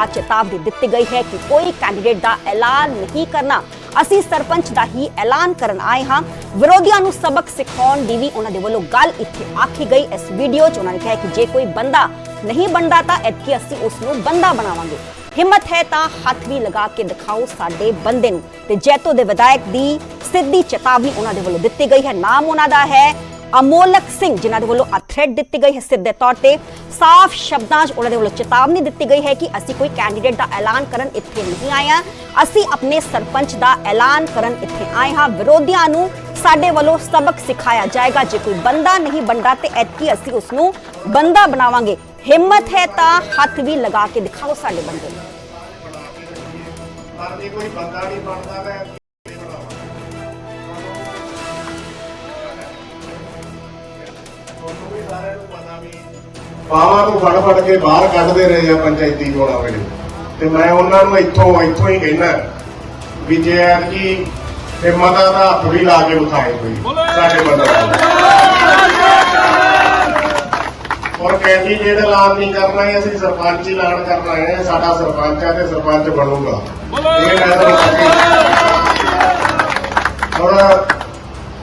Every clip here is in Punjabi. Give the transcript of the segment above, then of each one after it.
ਆ ਚੇਤਾਵਨੀ ਦਿੱਤੀ ਗਈ ਹੈ ਕਿ ਕੋਈ ਕੈਂਡੀਡੇਟ ਦਾ ਐਲਾਨ ਨਹੀਂ ਕਰਨਾ। ਅਸੀਂ ਸਰਪੰਚ ਦਾ ਹੀ ਐਲਾਨ ਕਰਨ ਆਏ ਹਾਂ। ਵਿਰੋਧੀਆਂ ਨੂੰ ਸਬਕ ਸਿਖਾਉਣ ਦੀ ਵੀ ਉਹਨਾਂ ਦੇ ਵੱਲੋਂ ਗੱਲ ਇੱਥੇ ਆਖੀ ਗਈ। ਇਸ ਵੀਡੀਓ 'ਚ ਉਹਨਾਂ ਨੇ ਕਿਹਾ ਕਿ ਜੇ ਕੋਈ ਬੰਦਾ ਨਹੀਂ ਬਣਦਾ ਤਾਂ ਐਤਕੀ ਅਸੀਂ ਉਸ ਨੂੰ ਬੰਦਾ ਬਣਾਵਾਂਗੇ। ਹਿੰਮਤ ਹੈ ਤਾਂ ਹੱਥ ਵੀ ਲਗਾ ਕੇ ਦਿਖਾਓ ਸਾਡੇ ਬੰਦੇ ਨੂੰ। ਤੇ ਜੈਤੋ ਦੇ ਵਿਧਾਇਕ ਦੀ ਸਿੱਧੀ ਚੇਤਾਵਨੀ ਉਹਨਾਂ ਦੇ ਵੱਲੋਂ ਦਿੱਤੀ ਗਈ ਹੈ। ਨਾਮ ਉਹਨਾਂ ਦਾ ਹੈ ਅਮੋਲਕ ਸਿੰਘ, ਜਿਨ੍ਹਾਂ ਦੇ ਵੱਲੋਂ ਆ ਥ੍ਰੈਡ ਦਿੱਤੀ ਗਈ ਹੈ ਸਿੱਧੇ ਤੌਰ ਤੇ। ਸਾਫ਼ ਸ਼ਬਦਾਂ 'ਚ ਉਹਨਾਂ ਦੇ ਵੱਲੋਂ ਚੇਤਾਵਨੀ ਦਿੱਤੀ ਗਈ ਹੈ ਕਿ ਅਸੀਂ ਕੋਈ ਕੈਂਡੀਡੇਟ ਦਾ ਐਲਾਨ ਕਰਨ ਇੱਥੇ ਨਹੀਂ ਆਏ ਹਾਂ। ਅਸੀਂ ਆਪਣੇ ਸਰਪੰਚ ਦਾ ਐਲਾਨ ਕਰਨ ਇੱਥੇ ਆਏ ਹਾਂ। ਵਿਰੋਧੀਆਂ ਨੂੰ ਸਾਡੇ ਵੱਲੋਂ ਸਬਕ ਸਿਖਾਇਆ ਜਾਏਗਾ। ਜੇ ਕੋਈ ਬੰਦਾ ਨਹੀਂ ਬਣਦਾ ਤੇ ਐਤਕੀ ਅਸੀਂ ਉਸ ਨੂੰ ਬੰਦਾ ਬਣਾਵਾਂਗੇ। ਹਿੰਮਤ ਹੈ ਤਾਂ ਹੱਥ ਵੀ ਲਗਾ ਕੇ ਦਿਖਾਓ ਸਾਡੇ ਬੰਦੇ ਨੂੰ। ਪਰ ਜੇ ਕੋਈ ਬੰਦਾ ਨਹੀਂ ਬਣਦਾ ਤਾਂ ਤੁਹਾਨੂੰ ਵੀ ਸਾਰਿਆਂ ਨੂੰ ਪਤਾ ਵੀ ਬਾਹਾਂ ਨੂੰ ਫੜ ਫੜ ਕੇ ਬਾਹਰ ਕੱਢਦੇ ਰਹੇ ਆ ਪੰਚਾਇਤੀ ਚੋਣਾਂ ਵੇਲੇ। ਤੇ ਮੈਂ ਉਹਨਾਂ ਨੂੰ ਇੱਥੋਂ ਇੱਥੋਂ ਹੀ ਕਹਿਣਾ ਵੀ ਜੇ ਐਤਕੀ ਹਿੰਮਤ ਆ ਤਾਂ ਹੱਥ ਵੀ ਲਾ ਕੇ ਵਿਖਾਏ ਕੋਈ। ਸਾਡੇ ਬੰਦੇ ਔਰ ਕੈਂਡੀਡੇਟ ਐਲਾਨ ਨਹੀਂ ਕਰਨਾ ਹੈ ਅਸੀਂ ਸਰਪੰਚ ਹੀ ਐਲਾਨ ਕਰਨਾ ਹੈ ਸਾਡਾ ਸਰਪੰਚ ਹੈ ਤੇ ਸਰਪੰਚ ਬਣੂਗਾ। ਇਹ ਮੈਂ ਤੁਹਾਨੂੰ ਔਰ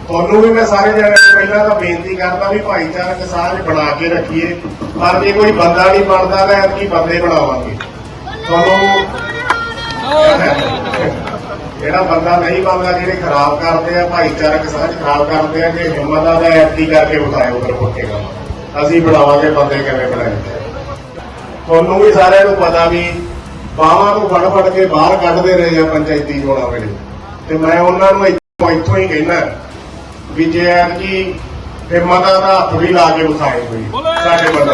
ਤੁਹਾਨੂੰ ਵੀ ਮੈਂ ਸਾਰੇ ਜਣਿਆਂ ਨੂੰ ਪਹਿਲਾਂ ਤਾਂ ਬੇਨਤੀ ਕਰਦਾ ਵੀ ਭਾਈਚਾਰਕ ਸਾਂਝ ਬਣਾ ਕੇ ਰੱਖੀਏ। ਪਰ ਜੇ ਕੋਈ ਬੰਦਾ ਨਹੀਂ ਬਣਦਾ ਤਾਂ ਐਤਕੀ ਬੰਦੇ ਬਣਾਵਾਂਗੇ। ਤੁਹਾਨੂੰ ਜਿਹੜਾ ਬੰਦਾ ਨਹੀਂ ਬਣਦਾ, ਜਿਹੜੇ ਖਰਾਬ ਕਰਦੇ ਆ, ਭਾਈਚਾਰਕ ਸਾਂਝ ਖਰਾਬ ਕਰਦੇ ਆ ਜੇ ਹਿੰਮਤ ਆ ਤਾਂ ਐਤਕੀ ਕਰਕੇ ਵਿਖਾਏ ਉਧਰ ਪੁੱਟੇਗਾ ਅਸੀਂ ਬਣਾਵਾਂਗੇ, ਬੰਦੇ ਕਿਵੇਂ ਬਣਾਏ। ਤੁਹਾਨੂੰ ਵੀ ਸਾਰਿਆਂ ਨੂੰ ਪਤਾ ਵੀ ਬਾਹਾਂ ਨੂੰ ਫੜ ਫੜ ਕੇ ਬਾਹਰ ਕੱਢਦੇ ਰਹੇ ਆ ਪੰਚਾਇਤੀ ਚੋਣਾਂ ਵੇਲੇ। ਤੇ ਮੈਂ ਉਹਨਾਂ ਨੂੰ ਇੱਥੋਂ ਇੱਥੋਂ ਹੀ ਕਹਿਣਾ ਵੀ ਜੇ ਐਤਕੀ ਹਿੰਮਤ ਦਾ ਤਾਂ ਹੱਥ ਵੀ ਲਾ ਕੇ ਵਿਖਾਏ ਕੋਈ। ਸਾਡੇ ਬੰਦੇ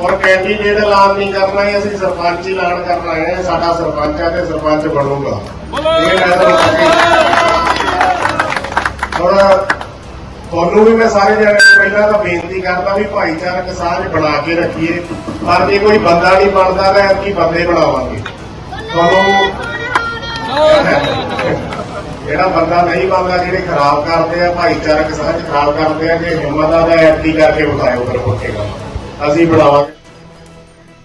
ਔਰ ਕੈਂਡੀਡੇਟ ਐਲਾਨ ਨਹੀਂ ਕਰਨਾ ਹੈ ਅਸੀਂ ਸਰਪੰਚ ਹੀ ਐਲਾਨ ਕਰਨਾ ਹੈ, ਸਾਡਾ ਸਰਪੰਚ ਹੈ ਤੇ ਸਰਪੰਚ ਬਣੂਗਾ। ਇਹ ਮੈਂ ਤੁਹਾਨੂੰ ਔਰ ਤੁਹਾਨੂੰ ਵੀ ਮੈਂ ਸਾਰੇ ਜਣਿਆਂ ਪਹਿਲਾਂ ਤਾਂ ਬੇਨਤੀ ਕਰਦਾ ਵੀ ਭਾਈਚਾਰਕ ਸਾਂਝ ਬਣਾ ਕੇ ਰੱਖੀਏ। ਪਰ ਜੇ ਕੋਈ ਬੰਦਾ ਨਹੀਂ ਬਣਦਾ, ਤਾਂ ਕੀ ਬੰਦੇ ਬਣਾਵਾਂਗੇ। ਤੁਹਾਨੂੰ ਜਿਹੜਾ ਬੰਦਾ ਨਹੀਂ ਬਣਦਾ ਜਿਹੜੇ ਖਰਾਬ ਕਰਦੇ ਆ ਭਾਈਚਾਰਕ ਸਾਂਝ ਖਰਾਬ ਕਰਦੇ ਆ ਕਿ ਹਿੰਮਤ ਆ ਤਾਂ ਐਤਕੀ ਕਰਕੇ ਵਿਖਾਏ ਉਧਰ ਪੁੱਟੇਗਾ ਅਸੀਂ ਬਣਾਵਾਂਗੇ।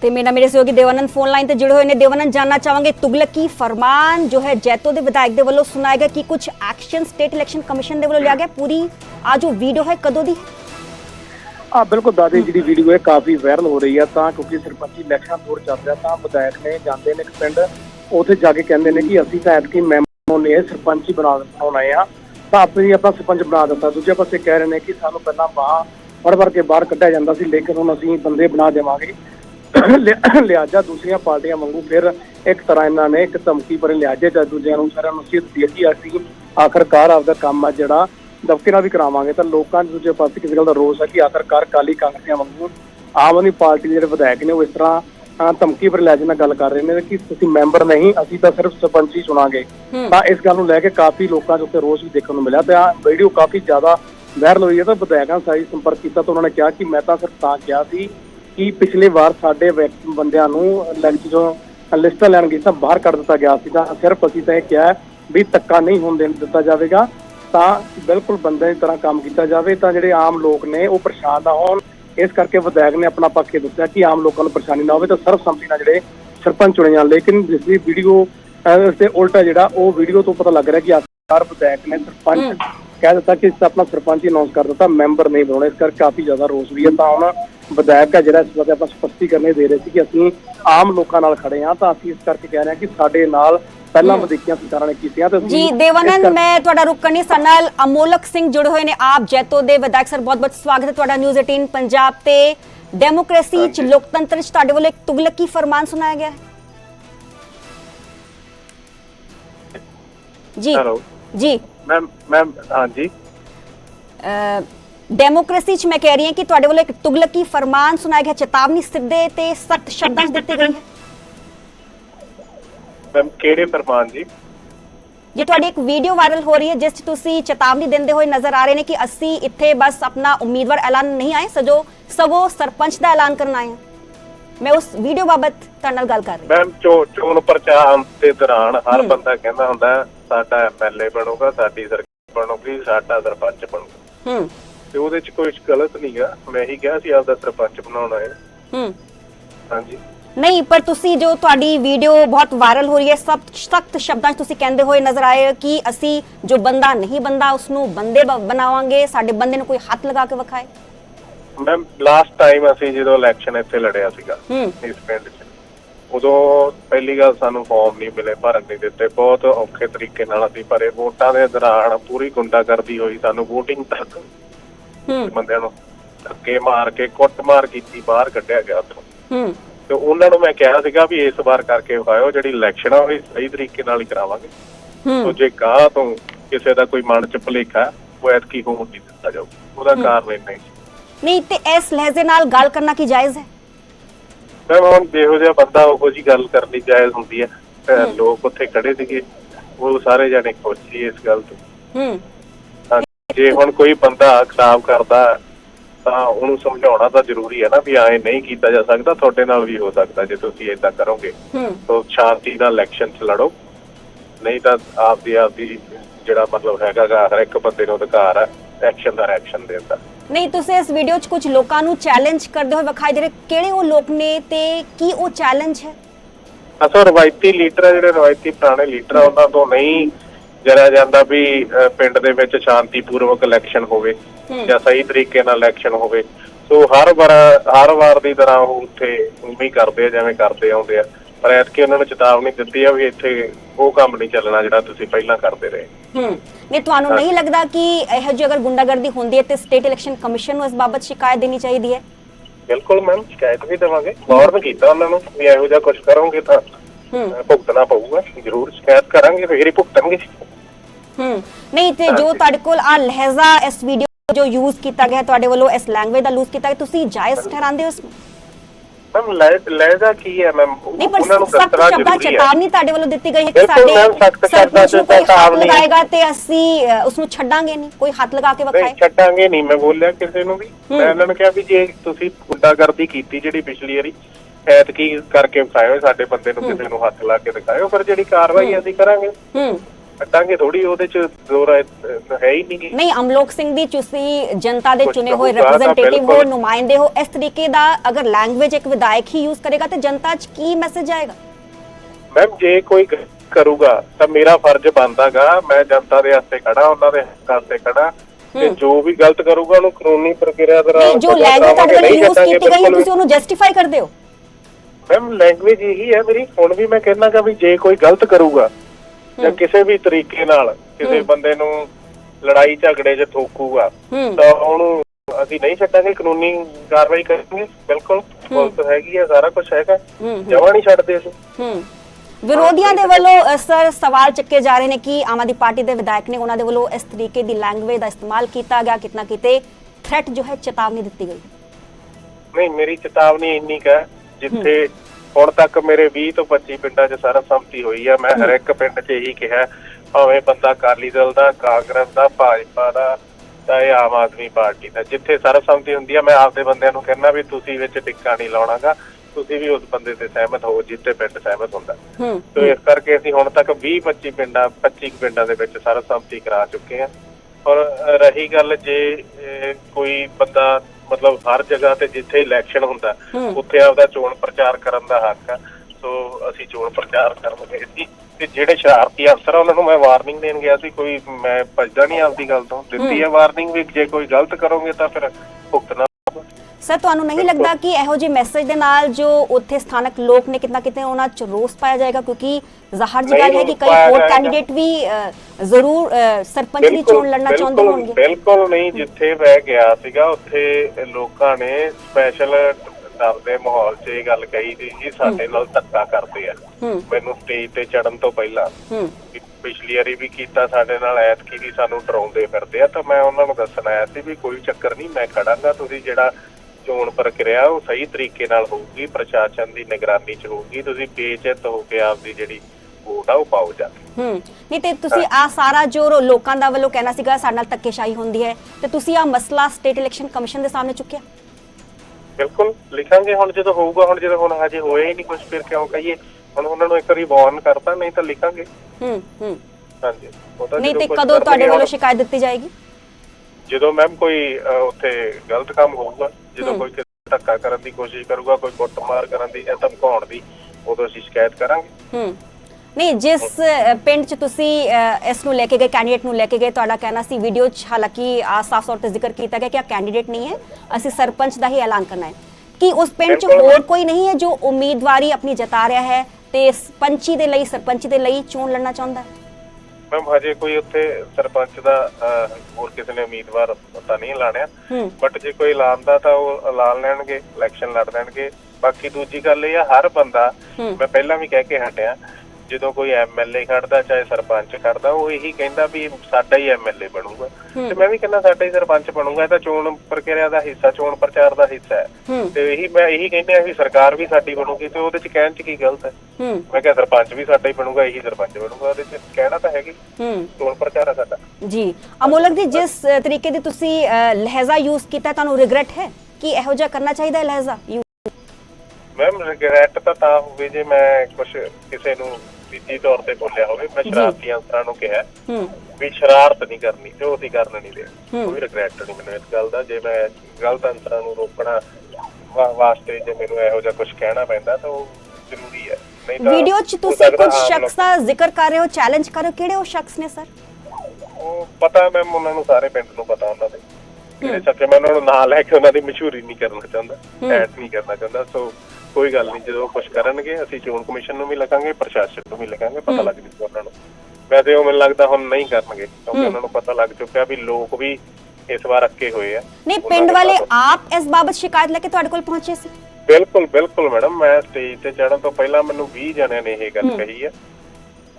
ਤੇ ਮੇਰਾ ਮੇਰੇ ਸਹਿਯੋਗੀ ਦੇਵਾਨੰਦ ਫੋਨ ਲਾਈਨ ਤੇ ਜੁੜੇ ਹੋਏ ਨੇ। ਦੇਵਾਨੰਦ ਜਾਨਣਾ ਚਾਹਾਂਗੇ ਤੁਗਲਕੀ ਫਰਮਾਨ ਜੋ ਹੈ ਜੈਤੋ ਦੇ ਵਿਧਾਇਕ ਦੇ ਵੱਲੋਂ ਸੁਣਾਇਆ ਗਿਆ ਕਿ ਕੁਝ ਐਕਸ਼ਨ ਸਟੇਟ ਇਲੈਕਸ਼ਨ ਕਮਿਸ਼ਨ ਦੇ ਵੱਲੋਂ ਲਿਆ ਗਿਆ। ਪੂਰੀ ਆ ਜੋ ਵੀਡੀਓ ਹੈ ਕਦੋਂ ਦੀ? ਆ ਬਿਲਕੁਲ ਦਾਦੇ ਜਿਹੜੀ ਵੀਡੀਓ ਹੈ ਕਾਫੀ ਵਾਇਰਲ ਹੋ ਰਹੀ ਹੈ ਤਾਂ ਕਿਉਂਕਿ ਸਰਪੰਚੀ ਇਲੈਕਸ਼ਨ ਦੌਰ ਚੱਲ ਰਿਹਾ ਤਾਂ ਵਿਧਾਇਕ ਨੇ ਜਾਂਦੇ ਨੇ ਇੱਕ ਪਿੰਡ ਉੱਥੇ ਜਾ ਕੇ ਕਹਿੰਦੇ ਨੇ ਕਿ ਅਸੀਂ ਤਾਂ ਐਤਕੀ ਨੇ ਸਰਪੰਚ ਹੀ ਬਣਾ ਬਣਾਉਣ ਆ। ਤਾਂ ਆਪੇ ਹੀ ਆਪਾਂ ਸਰਪੰਚ ਬਣਾ ਦਿੱਤਾ। ਦੂਜੇ ਪਾਸੇ ਕਹਿ ਰਹੇ ਨੇ ਕਿ ਸਾਨੂੰ ਪਹਿਲਾਂ ਬਾਹ ਵੜ ਵੜ ਕੇ ਬਾਹਰ ਕੱਢਿਆ ਜਾਂਦਾ ਸੀ, ਲੇਕਿਨ ਹੁਣ ਅਸੀਂ ਬੰਦੇ ਬਣਾ ਦੇਵਾਂਗੇ। ਲਿਆ- ਦੂਸਰੀਆਂ ਪਾਰਟੀਆਂ ਵਾਂਗੂ ਫਿਰ ਇੱਕ ਤਰ੍ਹਾਂ ਇਹਨਾਂ ਨੇ ਇੱਕ ਧਮਕੀ ਭਰੇ ਲਿਆਜੇ ਚ ਦੂਜਿਆਂ ਨੂੰ ਸਾਰਿਆਂ ਨੂੰ ਸਿੱਧ ਦਿੱਤੀ ਕਿ ਅਸੀਂ ਆਖਰਕਾਰ ਆਪਦਾ ਕੰਮ ਆ ਜਿਹੜਾ ਦਬਕੇ ਨਾਲ ਵੀ ਕਰਾਵਾਂਗੇ। ਤਾਂ ਲੋਕਾਂ ਦੇ ਦੂਜੇ ਪਾਸੇ ਕਿਸੇ ਗੱਲ ਦਾ ਰੋਸ ਹੈ ਕਿ ਆਖਰਕਾਰ ਕਾਲੀ ਕਾਂਗਰਸੀਆਂ ਵਾਂਗੂ ਆਮ ਆਦਮੀ ਪਾਰਟੀ ਦੇ ਜਿਹੜੇ ਵਿਧਾਇਕ ਨੇ ਉਹ ਇਸ ਤਰ੍ਹਾਂ ਅਹ, ਧਮਕੀ ਭਰੇ ਲਿਹਾਜ਼ੇ ਨਾਲ ਗੱਲ ਕਰ ਰਹੇ ਨੇ ਕਿ ਤੁਸੀਂ ਮੈਂਬਰ ਨਹੀਂ ਅਸੀਂ ਤਾਂ ਸਿਰਫ ਸਰਪੰਚ ਹੀ ਚੁਣਾਂਗੇ। ਹੂੰ। ਤਾਂ ਇਸ ਗੱਲ ਨੂੰ ਲੈ ਕੇ ਕਾਫੀ ਲੋਕਾਂ ਦੇ ਉੱਤੇ ਰੋਸ ਵੀ ਦੇਖਣ ਨੂੰ ਮਿਲਿਆ ਤੇ ਆ ਵੀਡੀਓ ਕਾਫੀ ਜ਼ਿਆਦਾ ਵਾਇਰਲ ਹੋਈ ਹੈ ਤਾਂ ਵਿਧਾਇਕਾਂ ਸਾਈ ਸੰਪਰਕ ਕੀਤਾ ਤਾਂ ਉਹਨਾਂ ਨੇ ਕਿਹਾ ਕਿ ਮੈਂ ਤਾਂ ਸਿਰਫ ਤਾਂ ਕਿਹਾ ਸੀ ਕਿ ਪਿਛਲੇ ਵਾਰ ਸਾਡੇ ਬੰਦਿਆਂ ਨੂੰ ਲੈਂਚ ਤੋਂ ਲਿਸਟਾਂ ਲੈਣ ਗਈ ਤਾਂ ਬਾਹਰ ਕੱਢ ਦਿੱਤਾ ਗਿਆ ਸੀ ਤਾਂ ਸਿਰਫ ਅਸੀਂ ਤਾਂ ਇਹ ਕਿਹਾ ਹੈ ਵੀ ਧੱਕਾ ਨਹੀਂ ਹੋਣ ਦੇਣ ਦਿੱਤਾ ਜਾਵੇਗਾ। ਤਾਂ ਬਿਲਕੁਲ ਬੰਦੇ ਦੀ ਤਰ੍ਹਾਂ ਕੰਮ ਕੀਤਾ ਜਾਵੇ ਤਾਂ ਜਿਹੜੇ ਆਮ ਲੋਕ ਨੇ ਉਹ ਪਰੇਸ਼ਾਨ ਨਾ ਹੋਣ। ਇਸ ਕਰਕੇ ਵਿਧਾਇਕ ਨੇ ਆਪਣਾ ਪੱਖ ਇਹ ਦੱਸਿਆ ਕਿ ਆਮ ਲੋਕਾਂ ਨੂੰ ਪਰੇਸ਼ਾਨੀ ਨਾ ਹੋਵੇ ਤਾਂ ਸਰਬਸੰਮਤੀ ਨਾਲ ਜਿਹੜੇ ਸਰਪੰਚ ਚੁਣੇ ਜਾਣ ਲੇਕਿਨ ਜਿਸ ਦੀ ਵੀਡੀਓ ਇਸ ਤੇ ਉਲਟਾ ਜਿਹੜਾ ਉਹ ਵੀਡੀਓ ਤੋਂ ਪਤਾ ਲੱਗ ਰਿਹਾ ਕਿ ਆਖਰ ਵਿਧਾਇਕ ਨੇ ਸਰਪੰਚ ਕਹਿ ਦਿੱਤਾ ਕਿ ਆਪਣਾ ਸਰਪੰਚ ਹੀ ਅਨਾਉਂਸ ਕਰ ਦਿੱਤਾ ਮੈਂਬਰ ਨਹੀਂ ਬਣਾਉਣਾ ਇਸ ਕਰਕੇ ਕਾਫੀ ਜ਼ਿਆਦਾ ਰੋਸ ਵੀ ਹੈ। ਤਾਂ ਹੁਣ ਵਿਧਾਇਕ ਹੈ ਜਿਹੜਾ ਇਸ ਬਾਰੇ ਆਪਾਂ ਸਪਸ਼ਟੀਕਰਨ ਦੇ ਰਹੇ ਸੀ ਕਿ ਅਸੀਂ ਆਮ ਲੋਕਾਂ ਨਾਲ ਖੜੇ ਹਾਂ ਤਾਂ ਅਸੀਂ ਇਸ ਕਰਕੇ ਕਹਿ ਰਹੇ ਹਾਂ ਕਿ ਸਾਡੇ ਨਾਲ ਪਹਿਲਾਂ ਵਧੀਕੀਆਂ ਸਰਕਾਰਾਂ ਨੇ ਕੀਤੀਆਂ ਤੇ ਜੀ ਦੇਵਾਨੰਦ ਮੈਂ ਤੁਹਾਡਾ ਰੁਕ ਕਰਨੀ ਸਾਡੇ ਨਾਲ ਅਮੋਲਕ ਸਿੰਘ ਜੁੜੇ ਹੋਏ ਨੇ ਆਪ ਜੈਤੋ ਦੇ ਵਿਧਾਇਕ ਸਰ ਬਹੁਤ ਬਹੁਤ ਸਵਾਗਤ ਹੈ ਤੁਹਾਡਾ ਨਿਊਜ਼ 18 ਪੰਜਾਬ ਤੇ। ਡੈਮੋਕ੍ਰੇਸੀ ਚ ਲੋਕਤੰਤਰ ਚ ਤੁਹਾਡੇ ਵੱਲੋਂ ਇੱਕ ਤੁਗਲਕੀ ਫਰਮਾਨ ਸੁਣਾਇਆ ਗਿਆ ਹੈ? ਜੀ ਹੈਲੋ ਜੀ। ਮੈਮ ਮੈਮ ਹਾਂਜੀ। ਡੈਮੋਕ੍ਰੇਸੀ ਚ ਮੈਂ ਕਹਿ ਰਹੀ ਹਾਂ ਕਿ ਤੁਹਾਡੇ ਵੱਲੋਂ ਇੱਕ ਤੁਗਲਕੀ ਫਰਮਾਨ ਸੁਣਾਇਆ ਗਿਆ ਚੇਤਾਵਨੀ ਸਿੱਧੇ ਤੇ ਸਖਤ ਸ਼ਬਦਾਂ 'ਚ ਦਿੱਤੀ ਗਈ ਹੈ। ਮੈਮ ਕਿਹੜੇ ਫਰਮਾਨ ਜੀ? ਜੇ ਤੁਹਾਡੀ ਇੱਕ ਵੀਡੀਓ ਵਾਇਰਲ ਹੋ ਰਹੀ ਹੈ ਜਿਸ 'ਚ ਤੁਸੀਂ ਚੇਤਾਵਨੀ ਦਿੰਦੇ ਹੋਏ ਨਜ਼ਰ ਆ ਰਹੇ ਨੇ ਕਿ ਅਸੀਂ ਇੱਥੇ ਬਸ ਆਪਣਾ ਉਮੀਦਵਾਰ ਐਲਾਨ ਨਹੀਂ ਆਏ ਸਜੋ ਸਗੋ ਸਰਪੰਚ ਦਾ ਐਲਾਨ ਕਰਨ ਆਏ ਹਾਂ। ਮੈਂ ਉਸ ਵੀਡੀਓ ਬਾਬਤ ਤੁਹਾਡੇ ਨਾਲ ਗੱਲ ਕਰ ਰਹੀ ਮੈਮ ਚੋ ਚੋਣ ਪ੍ਰਚਾਰ ਦੇ ਦੌਰਾਨ ਹਰ ਬੰਦਾ ਕਹਿੰਦਾ ਹੁੰਦਾ ਸਾਡਾ ਐਮਐਲਏ ਬਣੂਗਾ ਸਾਡੀ ਸਰਕਾਰ ਬਣੂਗੀ ਸਾਡਾ ਸਰਪੰਚ ਬਣੂਗਾ। ਹਾਂ। ਹੂੰ ਤੇ ਉਹਦੇ ਚ ਕੋਈ ਗਲਤ ਨਹੀਂਗਾ ਮੈਂ ਹੀ ਕਿਹਾ ਸੀ ਆਪਦਾ ਸਰਪੰਚ ਬਣਾਉਣਾ ਹੈ ਹੂੰ। ਹਾਂਜੀ। ਨਹੀਂ ਪਰ ਤੁਸੀਂ ਜੋ ਤੁਹਾਡੀ ਵੀਡੀਓ ਬਹੁਤ ਵਾਇਰਲ ਹੋ ਰਹੀ ਹੈ ਸਭ ਸਖਤ ਸ਼ਬਦਾਂ 'ਚ ਤੁਸੀਂ ਕਹਿੰਦੇ ਹੋਏ ਨਜ਼ਰ ਆਏ ਕਿ ਅਸੀਂ ਜੋ ਬੰਦਾ ਨਹੀਂ ਬੰਦਾ ਉਸ ਨੂੰ ਬੰਦੇ ਬਣਾਵਾਂਗੇ ਸਾਡੇ ਬੰਦੇ ਨੂੰ ਕੋਈ ਹੱਥ ਲਗਾ ਕੇ ਵਿਖਾਏ? ਮੈਮ ਲਾਸਟ ਟਾਈਮ ਅਸੀਂ ਜਦੋਂ ਇਲੈਕਸ਼ਨ ਇੱਥੇ ਲੜਿਆ ਸੀਗਾ ਇਸ ਪਿੰਡ 'ਚ ਉਦੋਂ ਪਹਿਲੀ ਗੱਲ ਸਾਨੂੰ ਫਾਰਮ ਨਹੀਂ ਮਿਲੇ ਭਰਨ ਨਹੀਂ ਦਿੱਤੇ ਬਹੁਤ ਔਖੇ ਤਰੀਕੇ ਨਾਲ ਅਸੀਂ ਭਰੇ ਵੋਟਾਂ ਦੇ ਦੌਰਾਨ ਪੂਰੀ ਗੁੰਡਾਗਰਦੀ ਹੋਈ ਸਾਨੂੰ VOTING ਤੱਕ ਹੂੰ। ਬੰਦਿਆਂ ਨੂੰ ਧੱਕੇ ਮਾਰ ਕੇ ਕੁੱਟਮਾਰ ਕੀਤੀ ਬਾਹਰ ਕੱਢਿਆ ਗਿਆ ਉੱਥੋਂ। ਹੂੰ। ਤੇ ਉਹਨਾਂ ਨੂੰ ਮੈਂ ਕਿਹਾ ਸੀਗਾ ਵੀ ਇਸ ਵਾਰ ਕਰਕੇ ਵਿਖਾਇਓ ਜਿਹੜੀ ਇਲੈਕਸ਼ਨ ਆ ਉਹ ਸਹੀ ਤਰੀਕੇ ਨਾਲ ਹੀ ਕਰਾਵਾਂਗੇ। ਸੋ ਜੇ ਗਾਹ ਤੋਂ ਕਿਸੇ ਦਾ ਕੋਈ ਮਨ ਚ ਭੁਲੇਖਾ ਉਹ ਐਤਕੀ ਹੋਣ ਨਹੀਂ ਦਿੱਤਾ ਜਾਊ। ਉਹਦਾ ਕਾਰਨ ਇੰਨਾ ਹੀ ਸੀ। ਨਹੀਂ ਤੇ ਇਸ ਲਹਿਜ਼ੇ ਨਾਲ ਗੱਲ ਕਰਨਾ ਕੀ ਜਾਇਜ਼ ਹੈ? ਮੈਂ ਹੁਣ ਜਿਹੋ ਜਿਹਾ ਬੰਦਾ ਉਹੋ ਜੀ ਗੱਲ ਕਰਨੀ ਜਾਇਜ਼ ਹੁੰਦੀ ਹੈ। ਲੋਕ ਉੱਥੇ ਖੜੇ ਸੀਗੇ ਉਹ ਸਾਰੇ ਜਾਣੇ ਖੁਸ਼ ਸੀ ਇਸ ਗੱਲ ਤੋਂ। ਹੂੰ। ਜੇ ਹੁਣ ਕੋਈ ਬੰਦਾ ਖਰਾਬ ਕਰਦਾ ਤਾਂ ਉਹਨੂੰ ਸਮਝਾਉਣਾ ਤਾਂ ਜ਼ਰੂਰੀ ਹੈ ਨਾ ਵੀ ਐਂ ਨਹੀਂ ਕੀਤਾ ਜਾ ਸਕਦਾ ਤੁਹਾਡੇ ਨਾਲ ਵੀ ਹੋ ਸਕਦਾ ਜੇ ਤੁਸੀਂ ਇਦਾਂ ਕਰੋਗੇ। ਹੂੰ। ਤਾਂ ਸ਼ਾਂਤੀ ਨਾਲ ਇਲੈਕਸ਼ਨ ਚ ਲੜੋ। ਨਹੀਂ ਤਾਂ ਆਪਦੀ ਆਪਦੀ ਜਿਹੜਾ ਮਤਲਬ ਹੈਗਾ ਗਾ ਹਰ ਇੱਕ ਬੰਦੇ ਨੂੰ ਅਧਿਕਾਰ ਹੈ ਐਕਸ਼ਨ ਦਾ ਐਕਸ਼ਨ ਦੇਣ ਦਾ। ਨਹੀਂ ਤੁਸੀਂ ਇਸ ਵੀਡੀਓ 'ਚ ਕੁਝ ਲੋਕਾਂ ਨੂੰ ਚੈਲੰਜ ਕਰਦੇ ਹੋਏ ਵਿਖਾਈ ਦੇ ਰਹੇ ਕਿਹੜੇ ਉਹ ਲੋਕ ਨੇ ਤੇ ਕੀ ਉਹ ਚੈਲੰਜ ਹੈ? ਅਸਲ ਰਵਾਇਤੀ ਲੀਡਰ ਜਿਹੜੇ ਰਵਾਇਤੀ ਪੁਰਾਣੇ ਲੀਡਰ ਉਹਨਾਂ ਤੋਂ ਨਹੀਂ ਜਰਿਆ ਜਾਂਦਾ ਵੀ ਪਿੰਡ ਦੇ ਵਿੱਚ ਸ਼ਾਂਤੀਪੂਰਵਕ ਇਲੈਕਸ਼ਨ ਹੋਵੇ। ਜਾਂ ਸਹੀ ਤਰੀਕੇ ਨਾਲ ਇਲੈਕਸ਼ਨ ਹੋਵੇ। ਸੋ ਹਰ ਵਾਰ ਹਰ ਵਾਰ ਦੀ ਤਰ੍ਹਾਂ ਉਹ ਉੱਥੇ ਉਵੇਂ ਕਰਦੇ ਆ ਜਿਵੇਂ ਕਰਦੇ ਆਉਂਦੇ ਆ। ਪਰ ਐਤਕੀ ਉਹਨਾਂ ਨੂੰ ਚੇਤਾਵਨੀ ਦਿੱਤੀ ਆ ਵੀ ਇੱਥੇ ਉਹ ਕੰਮ ਨਹੀਂ ਚੱਲਣਾ ਜਿਹੜਾ ਤੁਸੀਂ ਪਹਿਲਾਂ ਕਰਦੇ ਰਹੇ। ਹੂੰ। ਨਹੀਂ ਤੁਹਾਨੂੰ ਨਹੀਂ ਲੱਗਦਾ ਕਿ ਇਹੋ ਜਿਹੀ ਅਗਰ ਗੁੰਡਾਗਰਦੀ ਹੁੰਦੀ ਹੈ ਤੇ ਸਟੇਟ ਇਲੈਕਸ਼ਨ ਕਮਿਸ਼ਨ ਨੂੰ ਇਸ ਬਾਬਤ ਸ਼ਿਕਾਇਤ ਦੇਣੀ ਚਾਹੀਦੀ ਹੈ? ਬਿਲਕੁਲ ਮੈਮ ਸ਼ਿਕਾਇਤ ਵੀ ਦੇਵਾਂਗੇ। ਵਾਰਨ ਕੀਤਾ ਉਹਨਾਂ ਨੂੰ ਵੀ ਇਹੋ ਜਿਹਾ ਕੁਝ ਕਰੋਗੇ ਤਾਂ ਭੁਗਤਣਾ ਪਊਗਾ। ਜ਼ਰੂਰ ਸ਼ਿਕਾਇਤ ਕਰਾਂਗੇ ਫੇਰ ਹੀ ਭੁਗਤਣਗੇ। ਹੂੰ। ਨਹੀਂ ਤੇ ਜੋ ਤੁਹਾਡੇ ਕੋਲ ਆ ਲਹਿਜ਼ਾ ਇਸ ਵੀਡੀਓ ਜੋ ਯੂਜ਼ ਕੀਤਾ ਗਿਆ ਤੁਹਾਡੇ ਵੱਲੋਂ ਇਸ ਲੈਂਗੁਏਜ ਦਾ ਯੂਜ਼ ਕੀਤਾ ਗਿਆ ਤੁਸੀਂ ਜਾਇਜ਼ ਠਹਿਰਾਉਂਦੇ ਹੋ ਇਸ ਮੈਮ ਲੈ ਲੈਦਾ ਕੀ ਹੈ ਮੈਮ? ਨਹੀਂ ਪਰ ਉਹਨਾਂ ਨੂੰ ਸਖਤ ਸ਼ਬਦਾਂ ਚੇਤਾਵਨੀ ਤੁਹਾਡੇ ਵੱਲੋਂ ਦਿੱਤੀ ਗਈ ਹੈ ਕਿ ਸਾਡੇ ਕੋਈ ਹੱਥ ਚੇਤਾਵਨੀ। ਲਗਾਏਗਾ ਤੇ ਅਸੀਂ ਉਸ ਨੂੰ ਛੱਡਾਂਗੇ ਨਹੀਂ ਕੋਈ ਹੱਥ ਲਗਾ ਕੇ ਵਿਖਾਏ। ਛੱਡਾਂਗੇ ਨਹੀਂ ਮੈਂ ਬੋਲਿਆ ਕਿਸੇ ਨੂੰ ਵੀ। ਮੈਂ ਇਹਨਾਂ ਨੂੰ ਕਿਹਾ ਵੀ ਜੇ ਤੁਸੀਂ ਗੁੰਡਾਗਰਦੀ ਕੀਤੀ ਜਿਹੜੀ ਪਿਛਲੀ ਵਾਰੀ ਐਤਕੀ ਕਰਕੇ ਵਿਖਾਇਓ ਸਾਡੇ ਬੰਦੇ ਨੂੰ ਕਿਸੇ ਨੂੰ ਹੱਥ ਲਾ ਕੇ ਦਿਖਾਇਓ ਫਿਰ ਜਿਹੜੀ ਕਾਰਵਾਈ ਅਸੀਂ ਕਰਾਂਗੇ। ਹੂੰ। ਛੱਡਾਂਗੇ ਥੋੜੀ ਉਹਦੇ ਚ ਜ਼ੋਰ ਹੈ ਹੈ ਨਹੀਂ। ਨਹੀਂ ਅਮਲੋਕ ਸਿੰਘ ਦੀ ਤੁਸੀਂ ਜਨਤਾ ਦੇ ਚੁਣੇ ਹੋਏ ਤਾਂ ਰਿਪਰੈਜ਼ੈਂਟੇਟਿਵ ਹੋ। ਨੁਮਾਇੰਦੇ ਹੋ ਇਸ ਤਰੀਕੇ ਦਾ ਅਗਰ ਲੈਂਗੁਏਜ ਇੱਕ ਵਿਧਾਇਕ ਹੀ ਯੂਜ਼ ਕਰੇਗਾ ਤੇ ਜਨਤਾ 'ਚ ਕੀ ਮੈਸੇਜ ਆਏਗਾ ਮੈਮ ਜੇ ਕੋਈ ਕਰੂਗਾ ਤਾਂ ਮੇਰਾ ਫਰਜ਼ ਬਣਦਾਗਾ ਮੈਂ ਜਨਤਾ ਦੇ ਹੱਥੇ ਖੜਾ ਉਹਨਾਂ ਦੇ ਹੱਥੇ ਖੜਾ ਤੇ। ਜੋ ਵੀ ਗਲਤ ਕਰੂਗਾ ਉਹਨੂੰ ਕਾਨੂੰਨੀ ਪ੍ਰਕਿਰਿਆ ਦੇ ਨਹੀਂ ਜੋ ਲੈਂਗੁਏਜ ਤੁਹਾਡੇ ਵੱਲੋਂ ਯੂਜ਼ ਕੀਤੀ ਗਈ ਤੁਸੀਂ ਮੈਮ ਉਹਨੂੰ ਜਸਟੀਫਾਈ ਕਰਦੇ ਹੋ ਲੈਂਗੁਏਜ ਇਹੀ ਹੈ ਮੇਰੀ ਹੁਣ ਵੀ ਮੈਂ ਕਹਿਣਾਗਾ ਵੀ ਜੇ ਕੋਈ ਗਲਤ ਕਰੂਗਾ ਜਾਂ ਕਿਸੇ ਵੀ ਤਰੀਕੇ ਨਾਲ ਕਿਸੇ। ਬੰਦੇ ਨੂੰ ਲੜਾਈ ਝਗੜੇ 'ਚ ਠੋਕੂਗਾ ਤਾਂ ਉਹਨੂੰ ਅਸੀਂ ਨਹੀਂ ਛੱਡਾਂਗੇ ਕਾਨੂੰਨੀ ਕਾਰਵਾਈ ਕਰਾਂਗੇ ਬਿਲਕੁਲ। ਪੁਲਿਸ ਹੈਗੀ ਹੈ ਸਾਰਾ ਕੁਝ ਹੈਗਾ। ਜਮਾਂ ਨਹੀਂ ਛੱਡਦੇ ਅਸੀਂ। ਹੂੰ। ਵਿਰੋਧੀਆਂ ਦੇ ਵੱਲੋਂ ਸਰ ਸਵਾਲ ਚੱਕੇ ਜਾ ਰਹੇ ਨੇ ਕਿ ਆਮ ਆਦਮੀ ਪਾਰਟੀ ਦੇ ਵਿਧਾਇਕ ਨੇ ਉਹਨਾਂ ਦੇ ਵੱਲੋਂ ਇਸ ਤਰੀਕੇ ਦੀ ਲੈਂਗੁਏਜ ਦਾ ਇਸਤੇਮਾਲ ਕੀਤਾ ਗਿਆ ਕਿਤਨਾ ਕਿਤੇ ਥ੍ਰੈਟ ਜੋ ਹੈ ਚੇਤਾਵਨੀ ਦਿੱਤੀ ਗਈ। ਨਹੀਂ ਮੇਰੀ ਚੇਤਾਵਨੀ ਇੰਨੀ ਕੁ ਜਿੱਥੇ ਹੁਣ ਤੱਕ ਮੇਰੇ 20 ਤੋਂ 25 ਪਿੰਡਾਂ 'ਚ ਸਰਬਸੰਮਤੀ ਹੋਈ ਹੈ ਮੈਂ ਹਰ ਇੱਕ ਪਿੰਡ 'ਚ ਇਹੀ ਕਿਹਾ ਭਾਵੇਂ ਬੰਦਾ ਅਕਾਲੀ ਦਲ ਦਾ ਕਾਂਗਰਸ ਦਾ ਭਾਜਪਾ ਦਾ ਚਾਹੇ ਆਮ ਆਦਮੀ ਪਾਰਟੀ ਦਾ ਜਿੱਥੇ ਸਰਬਸੰਮਤੀ ਹੁੰਦੀ ਹੈ ਮੈਂ ਆਪਦੇ ਬੰਦਿਆਂ ਨੂੰ ਕਹਿੰਦਾ ਵੀ ਤੁਸੀਂ ਵਿੱਚ ਟਿੱਕਾ ਨਹੀਂ ਲਾਉਣਾਗਾ। ਤੁਸੀਂ ਵੀ ਉਸ ਬੰਦੇ ਤੇ ਸਹਿਮਤ ਹੋ ਜਿੱਥੇ ਪਿੰਡ ਸਹਿਮਤ ਹੁੰਦਾ। ਹੂੰ। ਤੋ ਇਸ ਕਰਕੇ ਅਸੀਂ ਹੁਣ ਤੱਕ 20 25 ਪਿੰਡਾਂ 25 ਕੁ ਪਿੰਡਾਂ ਦੇ ਵਿੱਚ ਸਰਬਸੰਮਤੀ ਕਰਾ ਚੁੱਕੇ ਹਾਂ ਔਰ ਰਹੀ ਗੱਲ ਜੇ ਕੋਈ ਬੰਦਾ ਮਤਲਬ ਹਰ ਜਗ੍ਹਾ ਤੇ ਜਿੱਥੇ ਇਲੈਕਸ਼ਨ ਹੁੰਦਾ। ਉੱਥੇ ਆਪਦਾ ਚੋਣ ਪ੍ਰਚਾਰ ਕਰਨ ਦਾ ਹੱਕ ਆ। ਸੋ ਅਸੀਂ ਚੋਣ ਪ੍ਰਚਾਰ ਕਰਨਗੇ ਸੀ ਤੇ ਜਿਹੜੇ ਸ਼ਰਾਰਤੀ ਅਫਸਰ ਆ ਉਹਨਾਂ ਨੂੰ ਮੈਂ ਵਾਰਨਿੰਗ ਦੇਣ ਗਿਆ ਸੀ ਕੋਈ ਮੈਂ ਭੱਜਦਾ ਨਹੀਂ ਆਪਦੀ ਗੱਲ ਤੋਂ। ਦਿੱਤੀ ਹੈ ਵਾਰਨਿੰਗ ਵੀ ਜੇ ਕੋਈ ਗਲਤ ਕਰੋਗੇ ਤਾਂ ਫਿਰ ਭੁਗਤਣਾ। ਸਰ ਤੁਹਾਨੂੰ ਨਹੀਂ ਲੱਗਦਾ ਕਿ ਇਹੋ ਜਿਹੇ ਮੈਸੇਜ ਦੇ ਨਾਲ ਜੋ ਉੱਥੇ ਸਥਾਨਕ ਲੋਕ ਨੇ ਕਿਤਨਾ ਕਿਤੇ ਉਹਨਾਂ ਚ ਰੋਸ ਪਾਇਆ ਜਾਏਗਾ? ਕਿਉਂਕਿ ਜ਼ਾਹਰ ਜੀ ਗੱਲ ਹੈ ਕਿ ਕਈ ਹੋਰ। ਕੈਂਡੀਡੇਟ ਵੀ ਜ਼ਰੂਰ ਸਰਪੰਚ ਦੀ ਚੋਣ ਲੜਨਾ ਚਾਹੁੰਦੇ ਹੋਣਗੇ। ਬਿਲਕੁਲ ਨਹੀਂ ਜਿੱਥੇ ਮੈਂ ਗਿਆ ਸੀਗਾ ਉੱਥੇ ਲੋਕਾਂ ਨੇ ਸਪੈਸ਼ਲ ਡਰ ਦੇ ਮਾਹੌਲ 'ਚ ਇਹ ਗੱਲ ਕਹੀ ਸੀ ਜੀ ਸਾਡੇ ਨਾਲ ਧੱਕਾ ਕਰਦੇ ਆ। ਮੈਨੂੰ ਸਟੇਜ ਤੇ ਚੜਨ ਤੋਂ ਪਹਿਲਾਂ ਪਿਛਲੀ ਵਾਰੀ ਵੀ ਕੀਤਾ ਸਾਡੇ ਨਾਲ ਐਤਕੀ ਵੀ ਸਾਨੂੰ ਡਰਾਉਂਦੇ ਫਿਰਦੇ ਆ ਤਾਂ ਮੈਂ ਉਹਨਾਂ ਨੂੰ ਦੱਸਣ ਆਇਆ ਸੀ ਵੀ ਕੋਈ ਚੱਕਰ ਨਹੀਂ ਮੈਂ ਖੜਾਂਗਾ ਤੁਸੀਂ ਜਿਹੜਾ ਚੋਣ ਪ੍ਰਕਿਰਿਆ ਉਹ ਸਹੀ ਤਰੀਕੇ ਨਾਲ ਹੋਊਗੀ ਪ੍ਰਸ਼ਾਸਨ ਦੀ ਨਿਗਰਾਨੀ 'ਚ ਹੋਊਗੀ ਤੁਸੀਂ ਬੇਚਿੱਤ ਹੋ ਕੇ ਆਪਦੀ ਜਿਹੜੀ ਵੋਟ ਆ ਉਹ ਪਾਓ ਜਾ ਕੇ। ਹੂੰ ਨਹੀਂ ਤੇ ਤੁਸੀਂ ਆ ਸਾਰਾ ਜੋ ਰੋ- ਲੋਕਾਂ ਦਾ ਵੱਲੋਂ ਕਹਿਣਾ ਸੀਗਾ ਸਾਡੇ ਨਾਲ ਧੱਕੇਸ਼ਾਹੀ ਹੁੰਦੀ ਹੈ ਤੇ ਤੁਸੀਂ ਆ ਮਸਲਾ ਸਟੇਟ ਇਲੈਕਸ਼ਨ ਕਮਿਸ਼ਨ ਦੇ ਸਾਹਮਣੇ ਚੁੱਕਿਆ? ਬਿਲਕੁਲ ਲਿਖਾਂਗੇ ਹੁਣ ਜਦੋਂ ਹੋਊਗਾ ਹੁਣ ਜਦੋਂ ਹੁਣ ਹਜੇ ਹੋਇਆ ਹੀ ਨਹੀਂ ਕੁਝ ਫਿਰ ਕਿਉਂ ਕਹੀਏ? ਹੁਣ ਉਹਨਾਂ ਨੂੰ ਇੱਕ ਵਾਰੀ ਵਾਰਨ ਕਰਤਾ ਨਹੀਂ ਤਾਂ ਲਿਖਾਂਗੇ। ਹੂੰ ਹੂੰ। ਹਾਂਜੀ ਉਹ ਤਾਂ ਨਹੀਂ ਜਦੋਂ ਤੇ ਕੁਛ ਕਦੋਂ ਤੁਹਾਡੇ ਕਰਨਗੇ ਵੱਲੋਂ ਹੁਣ- ਸ਼ਿਕਾਇਤ ਦਿੱਤੀ ਜਾਏਗੀ? ਜਦੋਂ ਮੈਮ ਕੋਈ ਉੱਥੇ ਗਲਤ ਕੰਮ ਹੋਊਗਾ। ਜਦੋਂ। ਕੋਈ ਧੱਕਾ ਕਰਨ ਦੀ ਕੋਸ਼ਿਸ਼ ਕਰੂਗਾ ਕੋਈ ਕੁੱਟਮਾਰ ਕਰਨ ਦੀ ਜਾਂ ਧਮਕਾਉਣ ਦੀ ਉਦੋਂ ਅਸੀਂ ਸ਼ਿਕਾਇਤ ਕਰਾਂਗੇ। ਹੂੰ। ਨਹੀਂ ਜਿਸ ਪਿੰਡ 'ਚ ਤੁਸੀਂ ਇਸ ਨੂੰ ਲੈ ਕੇ ਗਏ ਕੈਂਡੀਡੇਟ ਨੂੰ ਲੈ ਕੇ ਗਏ ਤੁਹਾਡਾ ਕਹਿਣਾ ਸੀ ਵੀਡੀਓ 'ਚ ਹਾਲਾਂਕਿ ਸਾਫ਼ ਤੌਰ ਤੇ ਜ਼ਿਕਰ ਕੀਤਾ ਗਿਆ ਕਿ ਆ ਕੈਂਡੀਡੇਟ ਨਹੀਂ ਹੈ। ਅਸੀਂ ਸਰਪੰਚ ਦਾ ਹੀ ਐਲਾਨ ਕਰਨਾ ਹੈ। ਕਿ ਉਸ ਪਿੰਡ 'ਚ। ਹੋਰ ਕੋਈ ਨਹੀਂ ਹੈ ਜੋ ਉਮੀਦਵਾਰੀ ਆਪਣੀ ਜਤਾ ਰਿਹਾ ਹੈ ਤੇ ਇਸ ਪੰਚੀ ਦੇ ਲਈ ਸਰਪੰਚ ਦੇ ਲਈ ਚੋਣ ਲੜਨਾ ਚਾਹੁੰਦਾ ਹੈ? ਮੈਮ ਹਜੇ ਕੋਈ ਉੱਥੇ ਸਰਪੰਚ ਦਾ ਹੋਰ ਕਿਸੇ ਨੇ ਉਮੀਦਵਾਰ ਤਾਂ ਨਹੀਂ ਐਲਾਣਿਆ ਹੂੰ। ਬਟ ਜੇ ਕੋਈ ਐਲਾਨਦਾ ਤਾਂ ਉਹ ਐਲਾਨ ਲੈਣਗੇ ਇਲੈਕਸ਼ਨ ਲੜ ਲੈਣਗੇ। ਬਾਕੀ ਦੂਜੀ ਗੱਲ ਇਹ ਆ ਹਰ ਬੰਦਾ। ਮੈਂ ਪਹਿਲਾਂ ਵੀ ਕਹਿ ਕੇ ਹਟਿਆ ਜਦੋਂ ਕੋਈ ਐਮਐਲਏ ਖੜਦਾ ਚਾਹੇ ਸਰਪੰਚ ਖੜਦਾ ਉਹ ਇਹੀ ਕਹਿੰਦਾ ਵੀ ਸਾਡਾ ਹੀ ਐਮਐਲਏ ਬਣੂਗਾ। ਤੇ ਮੈਂ ਵੀ ਕਹਿੰਦਾ ਸਾਡਾ ਹੀ ਸਰਪੰਚ ਬਣੂਗਾ ਇਹ ਤਾਂ ਚੋਣ ਪ੍ਰਕਿਰਿਆ ਦਾ ਹਿੱਸਾ ਚੋਣ ਪ੍ਰਚਾਰ ਦਾ ਹਿੱਸਾ ਹੈ। ਤੇ ਇਹੀ ਮੈਂ ਇਹੀ ਕਹਿੰਦੇ ਆ ਵੀ ਸਰਕਾਰ ਵੀ ਸਾਡੀ ਬਣੂਗੀ ਤੇ ਉਹਦੇ ਚ ਕਹਿਣ ਚ ਕੀ ਗਲਤ ਹੈ? ਮੈਂ ਕਿਹਾ ਸਰਪੰਚ ਵੀ ਸਾਡਾ ਹੀ ਬਣੂਗਾ ਇਹੀ ਸਰਪੰਚ ਬਣੂਗਾ ਉਹਦੇ ਚ ਕਹਿਣਾ ਤਾਂ ਹੈਗੀ ਚੋਣ ਪ੍ਰਚਾਰ ਹੈ ਸਾਡਾ। ਜੀ। ਅਮੋਲਕ ਜੀ ਜਿਸ ਤਰੀਕੇ ਦੀ ਤੁਸੀਂ ਲਹਿਜ਼ਾ ਯੂਜ਼ ਕੀਤਾ ਤੁਹਾਨੂੰ ਰਿਗਰੈਟ ਹੈ ਕਿ ਇਹੋ ਜਿਹਾ ਕਰਨਾ ਚਾਹੀਦਾ ਹੈ ਲਹਿਜ਼ਾ? ਮੈਮ ਰਿਗਰੈਟ ਤਾਂ ਤਾਂ ਹੋਵੇ ਜੇ ਮੈਂ ਕੁਝ ਕਿਸੇ ਨੂੰ ਸਿੱਧੀ ਤੌਰ ਤੇ ਬੋਲਿਆ ਹੋਵੇ ਮੈਂ। ਸ਼ਰਾਰਤੀ ਅੰਸਰਾਂ ਨੂੰ ਕਿਹਾ ਹੂੰ ਵੀ ਸ਼ਰਾਰਤ ਨਹੀਂ ਕਰਨੀ ਜੋ ਅਸੀਂ ਕਰਨ ਨਹੀਂ ਦੇ। ਕੋਈ ਰਿਗਰੈਟ ਨਹੀਂ ਮੈਨੂੰ ਇਸ ਗੱਲ ਦਾ ਜੇ ਮੈਂ ਗਲਤ ਅੰਸਰਾਂ ਨੂੰ ਰੋਕਣਾ ਵਾਸਤੇ ਜੇ ਮੈਨੂੰ ਇਹੋ ਜਿਹਾ ਕੁਝ ਕਹਿਣਾ ਪੈਂਦਾ ਤਾਂ ਉਹ ਜ਼ਰੂਰੀ ਹੈ ਤਾਂ ਵੀਡੀਓ 'ਚ ਤੁਸੀਂ ਕੁਝ ਸ਼ਖਸ ਦਾ ਜ਼ਿਕਰ ਕਰ ਰਹੇ ਹੋ ਚੈਲੰਜ ਕਰ ਰਹੇ ਹੋ ਕਿਹੜੇ ਉਹ ਸ਼ਖਸ ਨੇ ਸਰ ਉਹ ਪਤਾ ਮੈਮ ਉਹਨਾਂ ਨੂੰ ਸਾਰੇ ਪਿੰਡ ਨੂੰ ਪਤਾ ਉਹਨਾਂ ਦੇ ਜਿਹੜੇ ਸੱਚੇ ਮੈਂ ਉਹਨਾਂ ਨੂੰ ਨਾਂ ਲੈ ਕੇ ਉਹਨਾਂ ਦੀ ਮਸ਼ਹੂਰੀ ਨਹੀਂ ਕਰਨਾ ਚਾਹੁੰਦਾ। ਐਡ ਨਹੀਂ ਕਰਨਾ ਚਾਹੁੰਦਾ ਸੋ ਕੋਈ ਗੱਲ ਨਹੀਂ ਜਦੋਂ ਕੁਝ ਕਰਨਗੇ ਅਸੀਂ ਚੋਣ ਕਮਿਸ਼ਨ ਨੂੰ ਵੀ ਲਿਖਾਂਗੇ ਪ੍ਰਸ਼ਾਸਨ ਨੂੰ ਵੀ ਲਿਖਾਂਗੇ ਪਤਾ। ਲੱਗ ਜੂਗਾ ਉਹਨਾਂ ਨੂੰ ਵੈਸੇ ਉਹ ਮੈਨੂੰ ਲੱਗਦਾ ਹੁਣ ਨਹੀਂ ਕਰਨਗੇ ਕਿਉਂਕਿ। ਉਹਨਾਂ ਨੂੰ ਪਤਾ ਲੱਗ ਚੁੱਕਿਆ ਵੀ ਲੋਕ ਵੀ ਇਸ ਵਾਰ ਅੱਕੇ ਹੋਏ ਆ ਨਹੀਂ ਪਿੰਡ ਵਾਲੇ ਆਪ ਇਸ ਬਾਬਤ ਸ਼ਿਕਾਇਤ ਲੈ ਕੇ ਤੁਹਾਡੇ ਕੋਲ ਪਹੁੰਚੇ ਸੀ ਬਿਲਕੁਲ ਬਿਲਕੁਲ ਮੈਡਮ ਮੈਂ ਸਟੇਜ ਤੇ ਚੜਨ ਤੋਂ ਪਹਿਲਾਂ ਮੈਨੂੰ 20 ਜਣਿਆਂ ਨੇ ਇਹ ਗੱਲ। ਕਹੀ ਹੈ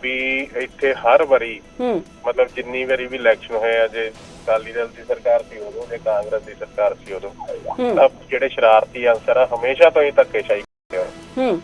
ਵੀ ਇੱਥੇ ਹਰ ਵਾਰੀ ਹੂੰ। ਮਤਲਬ ਜਿੰਨੀ ਵਾਰੀ ਵੀ ਇਲੈਕਸ਼ਨ ਹੋਏ ਆ ਜੇ ਅਕਾਲੀ ਦਲ ਦੀ ਸਰਕਾਰ ਸੀ ਉਦੋਂ ਜੇ ਕਾਂਗਰਸ ਦੀ ਸਰਕਾਰ ਸੀ ਉਦੋਂ ਹੂੰ। ਤਾਂ ਜਿਹੜੇ ਸ਼ਰਾਰਤੀ ਅਨਸਰ ਆ ਹਮੇਸ਼ਾ ਤੋਂ ਹੀ ਧੱਕੇਸ਼ਾਹੀ ਕਰਦੇ ਹੋਏ ਹੂੰ।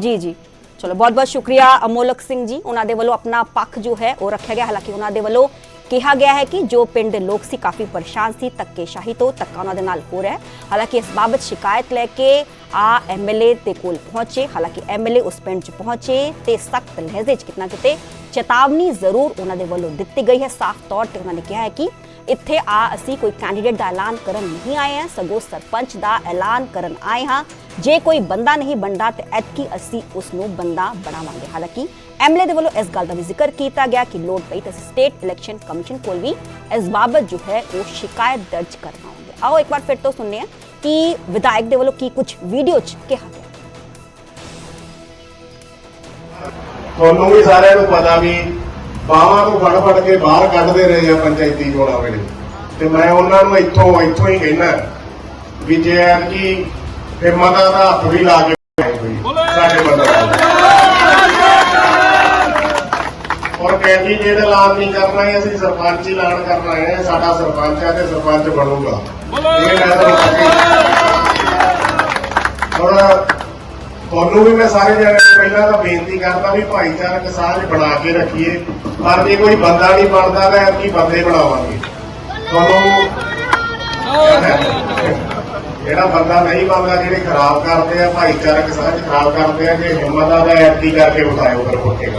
ਜੀ ਜੀ। ਚਲੋ ਬਹੁਤ ਬਹੁਤ ਸ਼ੁਕਰੀਆ ਅਮੋਲਕ ਸਿੰਘ ਜੀ। ਉਹਨਾਂ ਦੇ ਵੱਲੋਂ ਆਪਣਾ ਪੱਖ ਜੋ ਹੈ ਉਹ ਰੱਖਿਆ ਗਿਆ। ਹਾਲਾਂਕਿ ਉਹਨਾਂ ਦੇ ਵੱਲੋਂ ਕਿਹਾ ਗਿਆ ਹੈ ਕਿ ਜੋ ਪਿੰਡ ਦੇ ਲੋਕ ਸੀ ਕਾਫੀ ਪਰੇਸ਼ਾਨ ਸੀ ਧੱਕੇਸ਼ਾਹੀ ਤੋਂ ਧੱਕਾ ਉਹਨਾਂ ਦੇ ਨਾਲ ਹੋ ਰਿਹਾ ਹੈ। ਹਾਲਾਂਕਿ ਇਸ ਬਾਬਤ ਸ਼ਿਕਾਇਤ ਲੈ ਕੇ ਆ ਐਮਐਲਏ ਦੇ ਕੋਲ ਪਹੁੰਚੇ। ਹਾਲਾਂਕਿ ਐਮਐਲਏ ਉਸ ਪਿੰਡ 'ਚ ਪਹੁੰਚੇ ਤੇ ਸਖਤ ਲਹਿਜ਼ੇ 'ਚ ਕਿਤਨਾ ਕਿਤੇ ਚੇਤਾਵਨੀ ਜ਼ਰੂਰ ਉਹਨਾਂ ਦੇ ਵੱਲੋਂ ਦਿੱਤੀ ਗਈ ਹੈ। ਸਾਫ਼ ਤੌਰ ਤੇ ਉਹਨਾਂ ਨੇ ਕਿਹਾ ਹੈ ਕਿ ਇੱਥੇ ਆ ਅਸੀਂ ਕੋਈ ਕੈਂਡੀਡੇਟ ਦਾ ਐਲਾਨ ਕਰਨ ਨਹੀਂ ਆਏ ਹਾਂ। ਸਗੋਂ ਸਰਪੰਚ ਦਾ ਐਲਾਨ ਕਰਨ ਆਏ ਹਾਂ। ਜੇ ਕੋਈ ਬੰਦਾ ਨਹੀਂ ਬਣਦਾ ਤੇ ਐਤਕੀ ਅਸੀਂ ਉਸ ਨੂੰ ਬੰਦਾ ਬਣਾਵਾਂਗੇ। ਹਾਲਾਂਕਿ ਐਮਐਲਏ ਦੇ ਵੱਲੋਂ ਇਸ ਗੱਲ ਦਾ ਵੀ ਜ਼ਿਕਰ ਕੀਤਾ ਗਿਆ ਕਿ ਲੋੜ ਪਈ ਤਾਂ ਸਟੇਟ ਇਲੈਕਸ਼ਨ ਕਮਿਸ਼ਨ ਕੋਲ ਵੀ ਇਸ ਬਾਬਤ ਜੋ ਹੈ ਉਹ ਸ਼ਿਕਾਇਤ ਦਰਜ ਕਰਵਾਵਾਂਗੇ ਆਓ ਇੱਕ ਵਾਰ ਫਿਰ ਤੋਂ ਸੁਣਦੇ ਹਾਂ ਕਿ ਵਿਧਾਇਕ ਦੇ ਵੱਲੋਂ ਕੀ ਕੁਝ ਵੀਡੀਓ 'ਚ ਕਿਹਾ ਗਿਆ। ਤੁਹਾਨੂੰ ਵੀ ਸਾਰਿਆਂ ਨੂੰ ਪਤਾ ਵੀ ਬਾਹਾਂ ਨੂੰ ਫੜ ਫੜ ਕੇ ਬਾਹਰ ਕੱਢਦੇ ਰਹੇ ਆ ਪੰਚਾਇਤੀ ਚੋਣਾਂ ਵੇਲੇ। ਤੇ ਮੈਂ ਉਹਨਾਂ ਨੂੰ ਇੱਥੋਂ ਇੱਥੋਂ ਹੀ ਕਹਿਣਾ ਵੀ ਜੇ ਐਤਕੀ ਹਿੰਮਤਾਂ ਦਾ ਹੱਥ ਵੀ ਲਾ ਕੇ ਆਏ ਕੋਈ ਸਾਡੇ ਬੰਦੇ ਔਰ ਕੈਂਡੀਡੇਟ ਐਲਾਨ ਨਹੀਂ ਕਰਨਾ ਹੈ, ਅਸੀਂ ਸਰਪੰਚ ਐਲਾਨ ਕਰਨਾ ਹੈ, ਸਾਡਾ ਸਰਪੰਚ ਹੈ ਤੇ ਸਰਪੰਚ ਬਣੂਗਾ। ਇਹ ਮੈਂ ਤੁਹਾਨੂੰ ਤੁਹਾਨੂੰ ਵੀ ਮੈਂ ਸਾਰੇ ਜਣਿਆਂ ਨੂੰ ਪਹਿਲਾਂ ਤਾਂ ਬੇਨਤੀ ਕਰਦਾ ਵੀ ਭਾਈਚਾਰਕ ਸਾਂਝ ਬਣਾ ਕੇ ਰੱਖੀਏ। ਪਰ ਜੇ ਕੋਈ ਬੰਦਾ ਨਹੀਂ ਬਣਦਾ ਤਾਂ ਅਸੀਂ ਬੰਦੇ ਬਣਾਵਾਂਗੇ। ਤੁਹਾਨੂੰ ਜਿਹੜਾ ਬੰਦਾ ਨਹੀਂ ਬਣਦਾ, ਜਿਹੜੇ ਖਰਾਬ ਕਰਦੇ ਆ, ਭਾਈਚਾਰਕ ਸਾਂਝ ਖਰਾਬ ਕਰਦੇ ਆ, ਜੇ ਹਿੰਮਤ ਆ ਤਾਂ ਐਕਟੀ ਕਰਕੇ ਵਿਖਾਇਓ ਫਿਰ ਪੁੱਟੇਗਾ